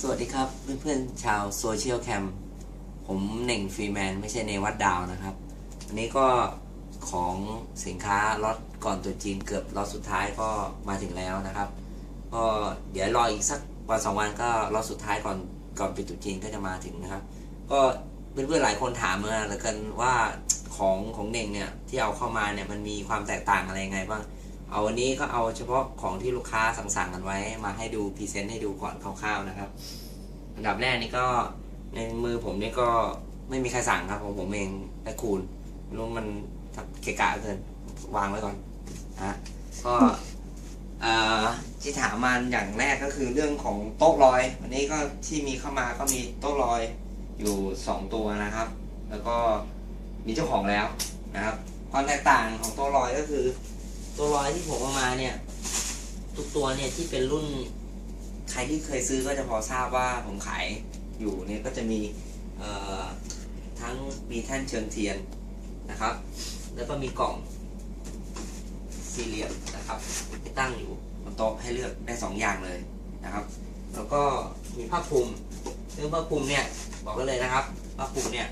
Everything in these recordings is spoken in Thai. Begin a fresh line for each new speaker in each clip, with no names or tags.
สวัสดีครับเพื่อนๆชาวโซเชียลแคมผมเน่งฟรีแมนไม่ใช่ในวัดดาวนะครับวันนี้ก็ของสินค้าล็อตก่อนตัวจีนเกือบล็อตสุดท้ายก็มาถึงแล้วนะครับ ก็เดี๋ยวรออีกสักวันสองวันก็ล็อตสุดท้ายก่อนก่อนปิดตรุษจีนก็จะมาถึงนะครับ ก็เพื่อนๆหลายคนถามมาเหลือเกินว่าของของเน่งเนี่ยที่เอาเข้ามาเนี่ยมันมีความแตกต่างอะไรยังไงบ้าง เอาวันนี้ก็เอาเฉพาะของที่ลูกค้าสั่งๆกันไว้ มาให้ดูพรีเซนต์ให้ดูก่อนคร่าวๆนะครับ อันดับแรกนี่ก็ในมือผมนี่ก็ไม่มีใครสั่งครับของผมเองแต่คูณรู้มันเกะกะเกินวางไว้ก่อนนะก็ที่ถามมาอย่างแรกก็คือเรื่องของโต๊ะลอย วันนี้ก็ที่มีเข้ามาก็มีโต๊ะลอยอยู่สองตัวนะครับ แล้วก็มีเจ้าของแล้วนะครับความแตกต่างของโต๊ะลอยก็คือ ตัวลอยที่ผมเอามาเนี่ย ทุกตัวเนี่ยที่เป็นรุ่น ใครที่เคยซื้อก็จะพอทราบว่าผมขายอยู่เนี่ยก็จะมีเอ่อทั้งมีแท่นเชิงเทียนนะครับ แล้วก็มีกล่องสี่เหลี่ยมนะครับที่ตั้งอยู่บนโต๊ะให้เลือกได้สองอย่างเลยนะครับ แล้วก็มีผ้าคลุมซึ่งผ้าคลุมเนี่ยบอกกันเลยนะครับผ้าคลุมเนี่ย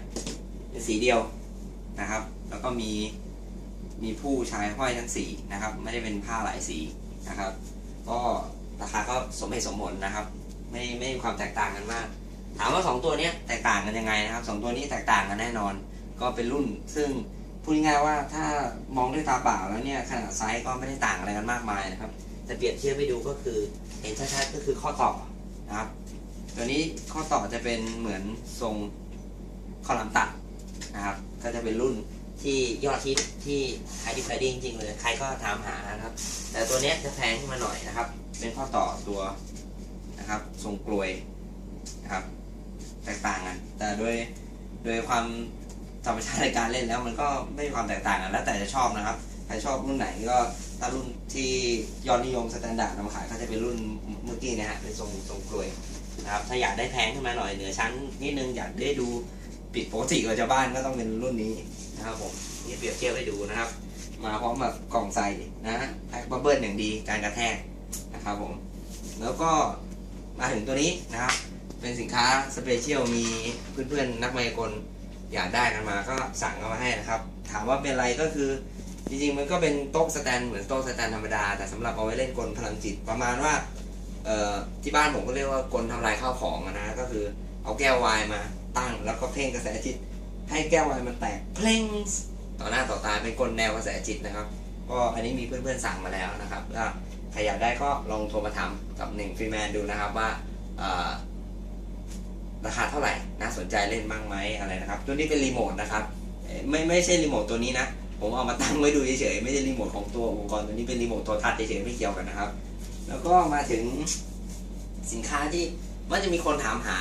เป็นสีเดียวนะครับ แล้วก็มี มีผู้ชายห้อยทั้งสีนะครับ ไม่ได้เป็นผ้าหลายสีนะครับ ก็ราคาก็สมเหตุสมผลนะครับ ไม่ไม่มีความแตกต่างกันมาก ถามว่าสองตัวนี้แตกต่างกันยังไงนะครับสองตัวนี้แตกต่างกันแน่นอน ก็เป็นรุ่นซึ่งพูดง่ายๆว่าถ้ามองด้วยตาเปล่าแล้วเนี่ยขนาดไซส์ก็ไม่ได้ต่างอะไรกันมากมายนะครับแต่เปรียบเทียบให้ดูก็คือเห็นชัดๆก็คือข้อต่อนะครับ ตัวนี้ข้อต่อจะเป็นเหมือนทรงข้อลำตัดนะครับ ก็จะเป็นรุ่น ที่ยอดฮิตที่ขายดีขายดีจริงๆเลยใครก็ถามหานะครับ แต่ตัวเนี้ยจะแพงขึ้นมาหน่อยนะครับ เป็นข้อต่อตัวนะครับทรงกลวยนะครับ แตกต่างกัน แต่โดยโดยความธรรมชาติในการเล่นแล้วมันก็ไม่มีความแตกต่างกันแล้วแต่จะชอบนะครับใครชอบรุ่นไหนก็ถ้ารุ่นที่ยอดนิยมสแตนดาร์ดนำมาขายก็จะเป็นรุ่นเมื่อกี้นะฮะเป็นทรงทรงกลวยนะครับถ้าอยากได้แพงขึ้นมาหน่อยเหนือชั้นนิดนึงอยากได้ดู ปิดปกติกว่าชาวบ้านก็ต้องเป็นรุ่นนี้นะครับผมนี่เปรียบเทียบให้ดูนะครับ มาพร้อมกับกล่องใส่นะฮะแพ็คบับเบิ้ลอย่างดีการกระแทกนะครับผม แล้วก็มาถึงตัวนี้นะครับ เป็นสินค้าสเปเชียลมีเพื่อนๆนักมายากลอยากได้กันมาก็สั่งเอามาให้นะครับ ถามว่าเป็นอะไรก็คือจริงๆมันก็เป็นโต๊ะสแตนเหมือนโต๊ะสแตนธรรมดา แต่สำหรับเอาไว้เล่นกลพลังจิตประมาณว่าที่บ้านผมก็เรียกว่ากลทำลายข้าวของนะก็คือเอาแก้ววน์มา ตั้งแล้วก็เพ่งกระแสจิต ให้แก้วไวน์มันแตกเพลงต่อหน้าต่อตาเป็นกลแนวกระแสจิตนะครับ ก็อันนี้มีเพื่อนๆสั่งมาแล้วนะครับก็ใครอยากได้ก็ลองโทรมาถามกับหนึ่งฟรีแมนดูนะครับว่าราคาเท่าไหร่น่าสนใจเล่นบ้างไหมอะไรนะครับตัวนี้เป็นรีโมทนะครับไม่ไม่ใช่รีโมทตัวนี้นะผมเอามาตั้งไว้ดูเฉยๆไม่ใช่รีโมทของตัวอุปกรณ์ตัวนี้เป็นรีโมทโทรทัศน์เฉยๆไม่เกี่ยวกันนะครับ แล้วก็มาถึงสินค้าที่ว่าจะมีคนถามหา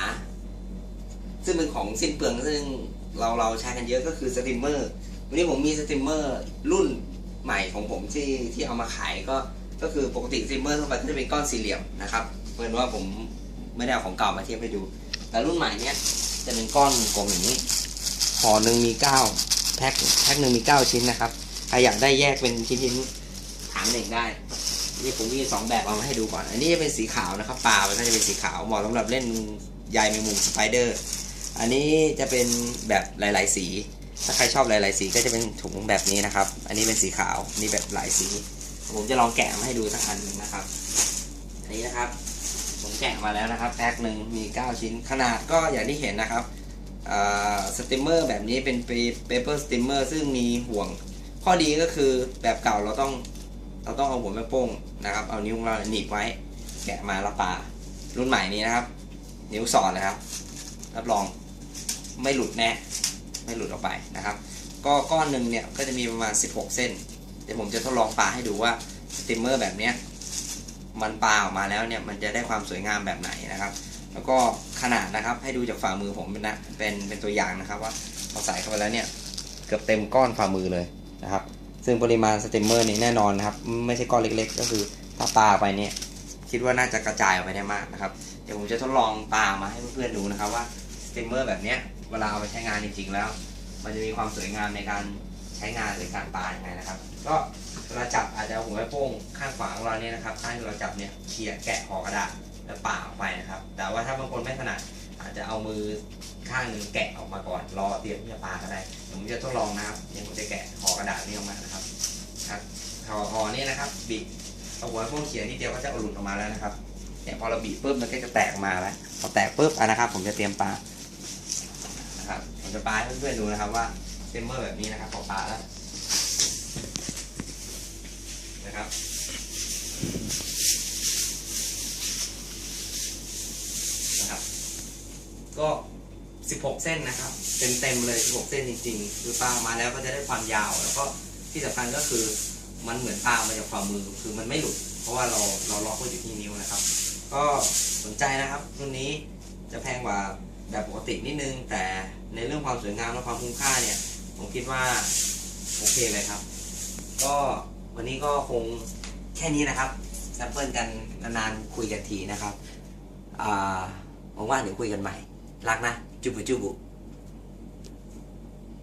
ซึ่งเป็นของสิ้นเปลืองซึ่งเราเราใช้กันเยอะก็คือสตรีมเมอร์วันนี้ผมมีสตรีมเมอร์รุ่นใหม่ของผมที่ที่เอามาขายก็ก็คือปกติสตรีมเมอร์ทั่วไปก็จะเป็นก้อนสี่เหลี่ยมนะครับเพื่อนว่าผมไม่ได้เอาของเก่ามาเทียบให้ดู แต่รุ่นใหม่เนี้ยจะเป็นก้อนกลมอย่างนี้ห่อหนึ่งมีเก้าแพ็คแพ็คหนึ่งมีเก้าชิ้นนะครับใครอยากได้แยกเป็นชิ้นๆถามเด็กได้นี่ผมมีสองแบบเอามาให้ดูก่อน อันนี้จะเป็นสีขาวนะครับปลามันน่าจะเป็นสีขาวเหมาะสำหรับเล่นใยแมงมุมสไปเดอร์ อันนี้จะเป็นแบบหลาย ๆ สี ถ้าใครชอบหลาย ๆ สีก็จะเป็นถุงแบบนี้นะครับ อันนี้เป็นสีขาว นี่แบบหลายสี ผมจะลองแกะมาให้ดูสักอันหนึ่งนะครับ อันนี้นะครับ ผมแกะมาแล้วนะครับแพ็คหนึ่งมี 9 ชิ้น ขนาดก็อย่างที่เห็นนะครับสติมเมอร์แบบนี้เป็นเปเปอร์สติมเมอร์ซึ่งมีห่วง ข้อดีก็คือแบบเก่าเราต้องเราต้องเอาหัวแม่โป้งนะครับ เอานิ้วของเราหนีบไว้ แกะมาแล้วปารุ่นใหม่นี้นะครับ นิ้วสอดนะครับ รับรองไม่หลุดแน่ไม่หลุดออกไปนะครับ ก็ก้อนหนึ่งเนี่ยก็จะมีประมาณ 16 เส้น เดี๋ยวผมจะทดลองปาให้ดูว่าสติมเมอร์แบบเนี้ยมันปาออกมาแล้วเนี่ยมันจะได้ความสวยงามแบบไหนนะครับ แล้วก็ขนาดนะครับให้ดูจากฝ่ามือผมเป็นะเป็นเป็นตัวอย่างนะครับว่าพอใส่เข้าไปแล้วเนี่ยเกือบเต็มก้อนฝ่ามือเลยนะครับ ซึ่งปริมาณสติมเมอร์นี่แน่นอนนะครับ ไม่ใช่ก้อนเล็กๆ ก็คือถ้าปาไปเนี่ยคิดว่าน่าจะกระจายออกไปได้มากนะครับ เดี๋ยวผมจะทดลองปามาให้เพื่อนๆดูนะครับว่า มเมอร์แบบเนี้ยเวลาเอาไปใช้งานจริง ๆ แล้ว มันจะมีความสวยงามในการใช้งานหรือการปาอย่างไรนะครับ ก็เวลาจับอาจจะเอาหัวแม่โป้งข้างขวาของเราเนี่ยนะครับข้างที่เราจับเนี่ยเขี่ยแกะห่อกระดาษแล้วปาออกไปนะครับ แต่ว่าถ้าบางคนไม่ถนัดอาจจะเอามือข้างหนึ่งแกะออกมาก่อน รอเตรียมที่จะปาก็ได้ผมจะทดลองนะครับเดี๋ยวผมจะแกะห่อกระดาษนี้ออกมานะครับครับห่อห่อนี้นะครับบีบเอาหัวพวกเขียนนิดเดียวก็จะหลุดออกมาแล้วนะครับเนี่ยพอเราบีบปุ๊บมันก็จะแตกออกมาแล้วพอแตกปุ๊บอะนะครับ ผมจะเตรียมปลา ผมจะปาให้เพื่อนๆดูนะครับว่าเทมเมอร์แบบนี้นะครับพอปาแล้วนะครับนะครับ ก็ 16 เส้นนะครับเต็มเต็มๆเลย 16 เส้นจริงๆ คือปลามาแล้วก็จะได้ความยาว แล้วก็ที่สำคัญก็คือมันเหมือนปลามาจากฝ่ามือคือมันไม่หลุด เพราะว่าเราเราล็อกไว้อยู่ที่นิ้วนะครับ ก็สนใจนะครับรุ่นนี้จะแพงกว่า แบบปกตินิดนึง แต่ในเรื่องความสวยงามและความคุ้มค่าเนี่ย ผมคิดว่า โอเคเลยครับ ก็วันนี้ก็คงแค่นี้นะครับแซมเปิลกันนานๆคุยกันทีนะครับหวังว่าเดี๋ยวคุยกันใหม่ รักนะ จุบุจุบุ